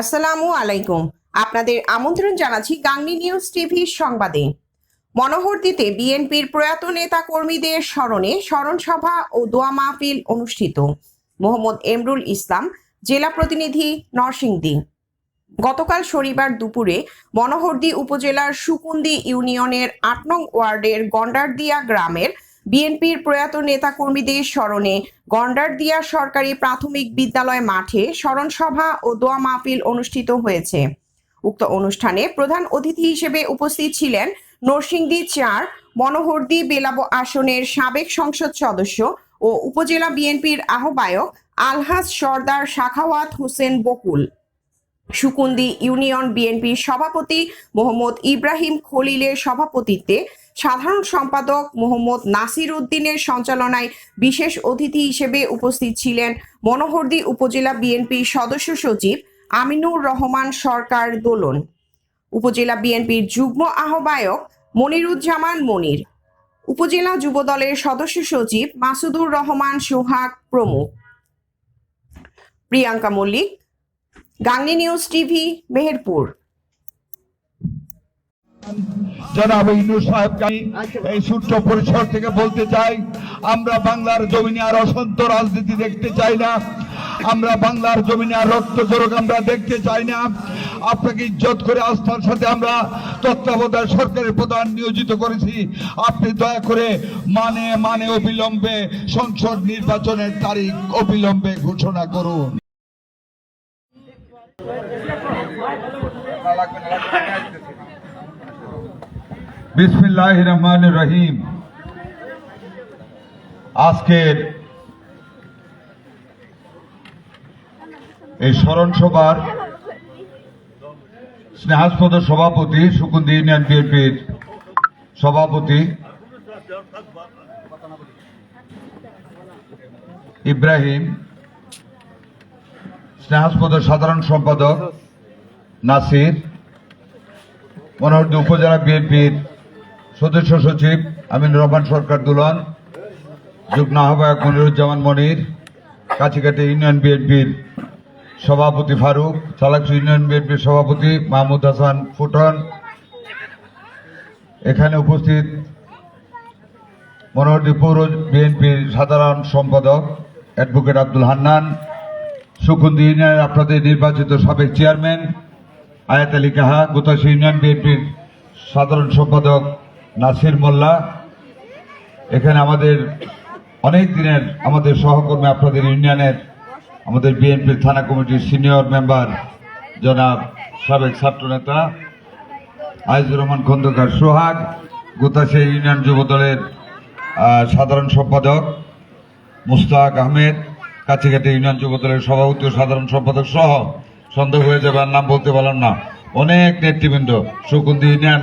আসসালামু আলাইকুম। আপনাদের আমন্ত্রণ জানাচ্ছি গাংনি নিউজ টিভির সংবাদে। মনোহরদীতে বিএনপির প্রয়াত নেতা কর্মীদের স্মরণে স্মরণ সভা ও দোয়া মাহফিল অনুষ্ঠিত। মোহাম্মদ এমরুল ইসলাম, জেলা প্রতিনিধি নরসিংদী। গতকাল শনিবার দুপুরে মনোহরদী উপজেলার সুকুন্দি ইউনিয়নের আট নং ওয়ার্ডের গন্ডারদিয়া গ্রামের বিএনপির প্রয়াত নেতাকর্মীদের স্মরণে গন্ডারদিয়া সরকারি প্রাথমিক বিদ্যালয় মাঠে স্মরণ সভা ও দোয়া মাহফিল অনুষ্ঠিত হয়েছে। উক্ত অনুষ্ঠানে প্রধান অতিথি হিসেবে উপস্থিত ছিলেন নরসিংদী চার মনোহরদী বেলাব আসনের সাবেক সংসদ সদস্য ও উপজেলা বিএনপির আহ্বায়ক আলহাজ সর্দার শাখাওয়াত হোসেন বকুল। সুকুন্দি ইউনিয়ন বিএনপির সভাপতি মোহাম্মদ ইব্রাহিম খলিলের সভাপতিত্বে সাধারণ সম্পাদক মোহাম্মদ নাসির উদ্দিনের সঞ্চালনায় বিশেষ অতিথি হিসেবে উপস্থিত ছিলেন মনোহরদী উপজেলা বিএনপির সদস্য সচিব আমিনুর রহমান সরকার দোলন। উপজেলা বিএনপির যুগ্ম আহ্বায়ক মনিরুজ্জামান মনির। উপজেলা যুবদলের সদস্য সচিব মাসুদুর রহমান সোহাগ প্রমুখ। Priyanka Mallick Gangni news TV Meherpur. জনাব ইনু সাহেব এই সূত্র পরিসর থেকে বলতে চাই আমরা বাংলার জমিনে আর অসন্ত রাজনীতি দেখতে চাই না। আমরা বাংলার জমিনে আর রক্ত জোরক আমরা দেখতে চাই না। আপনাকে ইজ্জত করে আস্থার সাথে আমরা তত্ত্বাবধায়ক সরকারের প্রধান নিয়োজিত করেছি। আপনি দয়া করে মানে মানে অবিলম্বে সংসদ নির্বাচনের তারিখ অবিলম্বে ঘোষণা করুন। বিসমিল্লাহ রহমান রহিম আজকের এই স্মরণ সভার স্নেহাস্পদ সভাপতি সুকুন্দি ইউনিয়ন বিএনপির সভাপতি ইব্রাহিম স্নেহাস্পদ সাধারণ সম্পাদক নাসির, মনোহরদী উপজেলা বিএনপির সদস্য সচিব আমিন রহমান, সরকার দুলন, যুগ্ম আহ্বায়ক মনিরুজ্জামান মনির কাছিকাটি ইউনিয়ন বিএনপির সভাপতি ফারুক চালাকসু ইউনিয়ন বিএনপির সভাপতি মাহমুদ হাসান ফুটন। এখানে উপস্থিত মনোহরদী পৌর বিএনপির সাধারণ সম্পাদক অ্যাডভোকেট আব্দুল হান্নান সুকুন্দি ইউনিয়নের আপনাদের নির্বাচিত সাবেক চেয়ারম্যান আয়াত আলী কাহা, গোতাসী ইউনিয়ন বিএনপির সাধারণ সম্পাদক নাসির মোল্লা। এখানে আমাদের অনেক দিনের আমাদের সহকর্মী আপনাদের ইউনিয়নের আমাদের বিএনপির থানা কমিটির সিনিয়র মেম্বার জনাব সাবেক ছাত্রনেতা আইজুর রহমান, খন্দকার সোহাগ, গোতাসী ইউনিয়ন যুব দলের সাধারণ সম্পাদক মুস্তাক আহমেদ কাছিঘাটে ইউনিয়ন যুব দলের সভাপতি ও সাধারণ সম্পাদক সহ সন্দেহ হয়ে যাবে আর নাম বলতে পারলাম না। অনেক নেতৃবৃন্দ, সুকুন্দি ইউনিয়ন